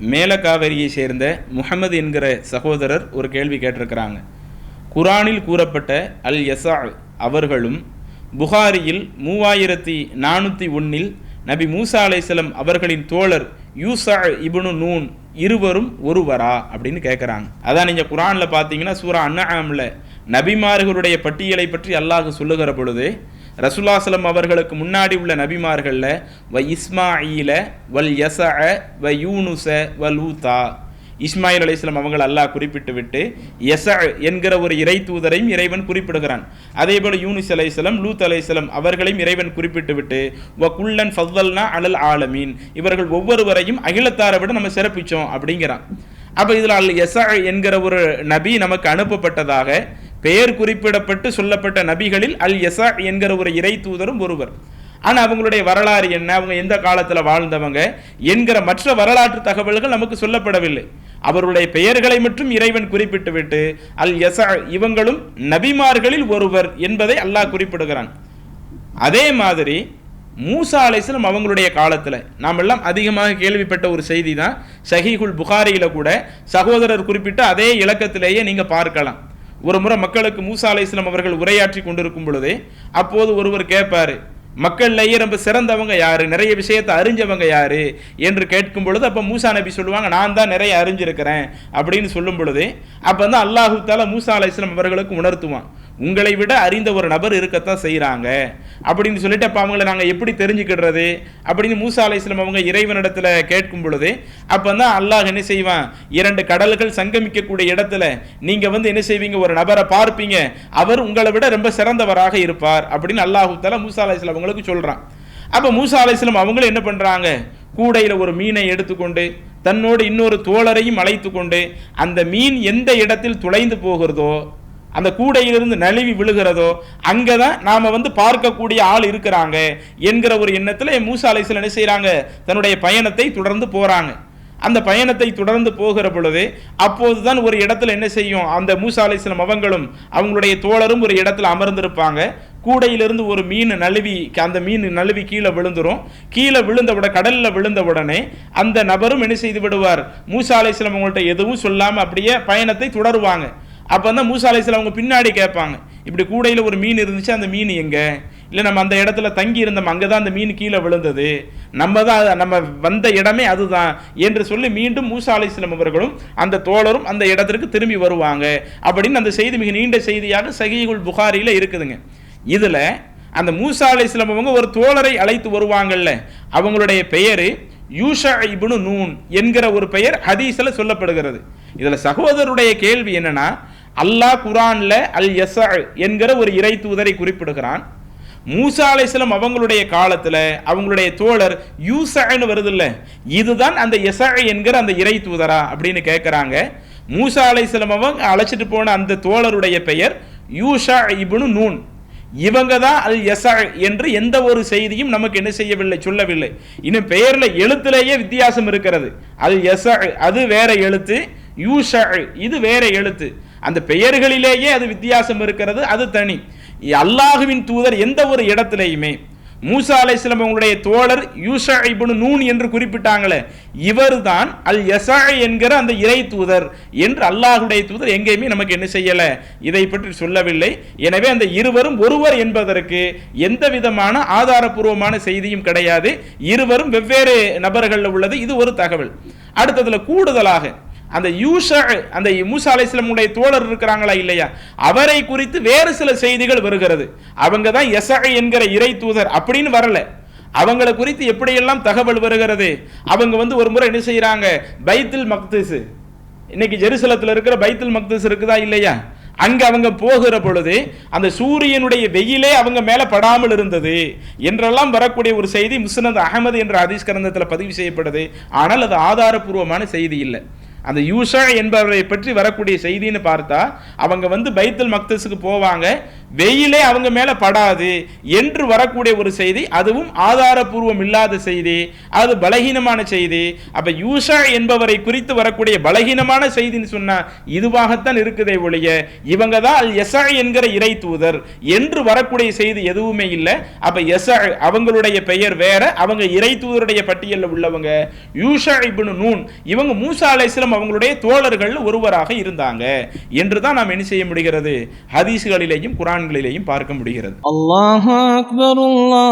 மேலக்காவேரியை சேர்ந்த முகமது என்கிற சகோதரர் ஒரு கேள்வி கேட்டிருக்கிறாங்க. குரானில் கூறப்பட்ட அல் யசா அவர்களும் புகாரியில் மூவாயிரத்தி நானூற்றி ஒன்றில் நபி மூசா அலைசலம் அவர்களின் தோழர் யூசா இபுனு நூன் இருவரும் ஒருவரா அப்படின்னு கேட்குறாங்க அதான் நீங்கள் குரானில் பார்த்தீங்கன்னா சூரா அன்னஆமில் நபிமார்களுடைய பட்டியலை பற்றி அல்லாஹ் சொல்லுகிற பொழுது ரசுல்லாசலம் அவர்களுக்கு முன்னாடி உள்ள நபிமார்களில் வ இஸ்மாயில வல் யச வ யூனுச வ லூதா. இஸ்மாயில் அலிஸ்லாம் அவங்கள் அல்லாஹ் குறிப்பிட்டு விட்டு எச என்கிற ஒரு இறை தூதரையும் இறைவன் குறிப்பிடுகிறான். அதே போல் யூனிஸ் அலைஹிஸ்ஸலாம் லூத் அலைஹிஸ்ஸலாம் அவர்களையும் இறைவன் குறிப்பிட்டு விட்டு வ குல்லன் ஃபவ்வல்னா அலல் ஆலமீன். இவர்கள் ஒவ்வொருவரையும் அகிலத்தாரை விட நம்ம சிறப்பிச்சோம் அப்படிங்கிறான். அப்போ இதில் அல் எச என்கிற ஒரு நபி நமக்கு அனுப்பப்பட்டதாக பெயர் குறிப்பிடப்பட்டு சொல்லப்பட்ட நபிகளில் அல் எசா என்கிற ஒரு இறை தூதரும் ஒருவர். ஆனால் அவங்களுடைய வரலாறு என்ன? அவங்க எந்த காலத்தில் வாழ்ந்தவங்க? என்கிற மற்ற வரலாற்று தகவல்கள் நமக்கு சொல்லப்படவில்லை. அவருடைய பெயர்களை மட்டும் இறைவன் குறிப்பிட்டு விட்டு அல் யசா இவங்களும் நபிமார்களில் ஒருவர் என்பதை அல்லாஹ் குறிப்பிடுகிறான். அதே மாதிரி மூசா அலைசலம் அவங்களுடைய காலத்தில் நாம் எல்லாம் அதிகமாக கேள்விப்பட்ட ஒரு செய்தி தான் ஷஹீகுல் புகாரியில் கூட சகோதரர் குறிப்பிட்ட அதே இலக்கத்திலேயே நீங்கள் பார்க்கலாம். ஒரு முறை மக்களுக்கு மூசா அலைஸ்லம் அவர்கள் உரையாற்றி கொண்டிருக்கும் பொழுது அப்போது ஒருவர் கேட்பாரு மக்கள்லேயே ரொம்ப சிறந்தவங்க யாரு? நிறைய விஷயத்தை அறிஞ்சவங்க யாரு? என்று கேட்கும் பொழுது அப்போ மூசா நபி சொல்லுவாங்க நான் தான் நிறைய அறிஞ்சிருக்கிறேன். அப்படின்னு சொல்லும் பொழுது அப்போ வந்து அல்லாஹு தாலா மூசா அலைஸ்லம் அவர்களுக்கு உணர்த்துவான். உங்களை விட அறிந்த ஒரு நபர் இருக்கத்தான் செய்கிறாங்க அப்படின்னு சொல்லிட்டு அப்போ அவங்கள நாங்கள் எப்படி தெரிஞ்சுக்கிடுறது? அப்படின்னு மூசா அலைஸ்லம் அவங்க இறைவனிடத்தில் கேட்கும் பொழுது அப்போ தான் அல்லாஹ் என்ன செய்வான்? இரண்டு கடல்கள் சங்கமிக்கக்கூடிய இடத்துல நீங்கள் வந்து என்ன செய்வீங்க? ஒரு நபரை பார்ப்பீங்க. அவர் உங்களை விட ரொம்ப சிறந்தவராக இருப்பார் அப்படின்னு அல்லாஹு தாலா மூசா அலைஸ்லம் அவங்களுக்கு சொல்கிறான் அப்போ மூசா அலைஸ்லம் அவங்களும் என்ன பண்ணுறாங்க கூடையில் ஒரு மீனை எடுத்துக்கொண்டு தன்னோடு இன்னொரு தோழரையும் அழைத்து கொண்டு அந்த மீன் எந்த இடத்தில் துளைந்து போகிறதோ அந்த கூடையிலிருந்து நழுவி விழுகிறதோ அங்கே தான் நாம் வந்து பார்க்கக்கூடிய ஆள் இருக்கிறாங்க என்கிற ஒரு எண்ணத்தில் மூசா அலைசல் என்ன செய்கிறாங்க தன்னுடைய பயணத்தை தொடர்ந்து போகிறாங்க அந்த பயணத்தை தொடர்ந்து போகிற பொழுது அப்போது தான் ஒரு இடத்துல என்ன செய்யும்? அந்த மூசா அலைஸ்லம் அவங்களும் அவங்களுடைய தோழரும் ஒரு இடத்துல அமர்ந்திருப்பாங்க. கூடையிலிருந்து ஒரு மீன் நழுவி அந்த மீன் நழுவி கீழே விழுந்துரும். கீழே விழுந்த விட கடலில் விழுந்த உடனே அந்த நபரும் என்ன செய்து விடுவார்? மூசா அலைஸ்லம் அவங்கள்ட்ட எதுவும் சொல்லாமல் அப்படியே பயணத்தை தொடருவாங்க. அப்போ தான் மூசா அலைஸ்லாம் அவங்க பின்னாடி கேட்பாங்க. இப்படி கூடையில் ஒரு மீன் இருந்துச்சு அந்த மீன் எங்கே? இல்லை நம்ம அந்த இடத்துல தங்கி இருந்தோம் அங்கே தான் அந்த மீன் கீழே விழுந்தது. நம்ம தான் நம்ம வந்த இடமே அதுதான் என்று சொல்லி மீண்டும் மூசா அலிஸ்லம் அவர்களும் அந்த தோழரும் அந்த இடத்திற்கு திரும்பி வருவாங்க. அப்படின்னு அந்த செய்தி மிக நீண்ட செய்தியாக சகிகுல் புகாரியில் இருக்குதுங்க. இதில் அந்த மூசா அலிஸ்லம் அவங்க ஒரு தோழரை அழைத்து வருவாங்கல்ல அவங்களுடைய பெயர் யூஷா இபுனு நூன் என்கிற ஒரு பெயர் ஹதீஸில் சொல்லப்படுகிறது. இதில் சகோதரருடைய கேள்வி என்னென்னா அல்லாஹ் குரான்ல அல் எஸ் என்கிற ஒரு இறை தூதரை குறிப்பிடுகிறான். மூசா அலைஸ்லம் அவங்களுடைய காலத்தில் அவங்களுடைய தோழர் யூசான்னு வருது இதுதான் அந்த யசா என்கிற அந்த இறை தூதரா அப்படின்னு கேட்குறாங்க மூசா அலைஸ்லம் அவங்க அழைச்சிட்டு போன அந்த தோழருடைய பெயர் யூஷா இபுனு நூன். இவங்க தான் அல் யசா என்று எந்த ஒரு செய்தியும் நமக்கு என்ன செய்யவில்லை சொல்லவில்லை. இன்னும் பெயரில் எழுத்துலேயே வித்தியாசம் இருக்கிறது. அல் யசா அது வேற எழுத்து யூஷா இது வேற எழுத்து. அந்த பெயர்களிலேயே அது வித்தியாசம் இருக்கிறது அது தனி. அல்லாஹுவின் தூதர் எந்த ஒரு இடத்திலையுமே மூசா அலைஸ்லம் அவங்களுடைய தோழர் யூசா இபுனு நூன் என்று குறிப்பிட்டாங்களே இவர்தான் அல் யசா என்கிற அந்த இறை தூதர் என்று அல்லாஹுடைய தூதர் எங்கேயுமே நமக்கு என்ன செய்யல இதை பற்றி சொல்லவில்லை. எனவே அந்த இருவரும் ஒருவர் என்பதற்கு எந்த விதமான ஆதாரபூர்வமான செய்தியும் கிடையாது. இருவரும் வெவ்வேறு நபர்களில் உள்ளது. இது ஒரு தகவல். அடுத்ததுல கூடுதலாக அந்த யூஷா அந்த மூசா அலைஸ்லமுடைய தோழர் இருக்கிறாங்களா இல்லையா? அவரை குறித்து வேறு சில செய்திகள் வருகிறது. அவங்க தான் எசகை என்கிற இறை தூதர். அப்படின்னு வரல. அவங்கள குறித்து எப்படியெல்லாம் தகவல் வருகிறது? அவங்க வந்து ஒரு முறை என்ன செய்யறாங்க பைத்தில் மக்திஸ். இன்னைக்கு ஜெருசலத்தில் இருக்கிற பைத்துல் மக்தீஸ் இருக்குதா இல்லையா? அங்க அவங்க போகிற பொழுது அந்த சூரியனுடைய வெயிலே அவங்க மேல படாமல் இருந்தது என்றெல்லாம் வரக்கூடிய ஒரு செய்தி முஸ்னத் அகமது என்ற ஹதீஸ் கிரந்தத்தில் பதிவு செய்யப்படுது. ஆனால் அது ஆதாரபூர்வமான செய்தி இல்லை. அந்த யூஷா என்பவரை பற்றி வரக்கூடிய செய்தின்னு பார்த்தா அவங்க வந்து பைத்தல் மக்தஸுக்கு போவாங்க. வெயிலே அவங்க மேல படாது என்று வரக்கூடிய ஒரு செய்தி அதுவும் ஆதாரபூர்வம் இல்லாத செய்தி அது பலகீனமான செய்தி. அப்ப யூஷா என்பவரை குறித்து வரக்கூடிய பலகீனமான செய்தின்னு சொன்னா இதுவாகத்தான் இருக்குதே ஒழிய இவங்க தான் அல் எசா என்கிற இறை தூதர் என்று வரக்கூடிய செய்தி எதுவுமே இல்லை. அப்ப எசா அவங்களுடைய பெயர் வேற அவங்க இறை தூதருடைய பட்டியலில் உள்ளவங்க யூஷா இப்னு நூன் இவங்க மூசா அலைஹிஸ்ஸலாம் அவங்களுடைய தோழர்கள் ஒருவராக இருந்தாங்க. என்று தான் நாம் என்ன செய்ய முடிகிறது? ஹதீஸ்களிலேயும் குரான்களிலேயும் பார்க்க முடிகிறது. அல்லாஹ் அக்பர் அல்லாஹ்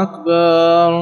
அக்பர்.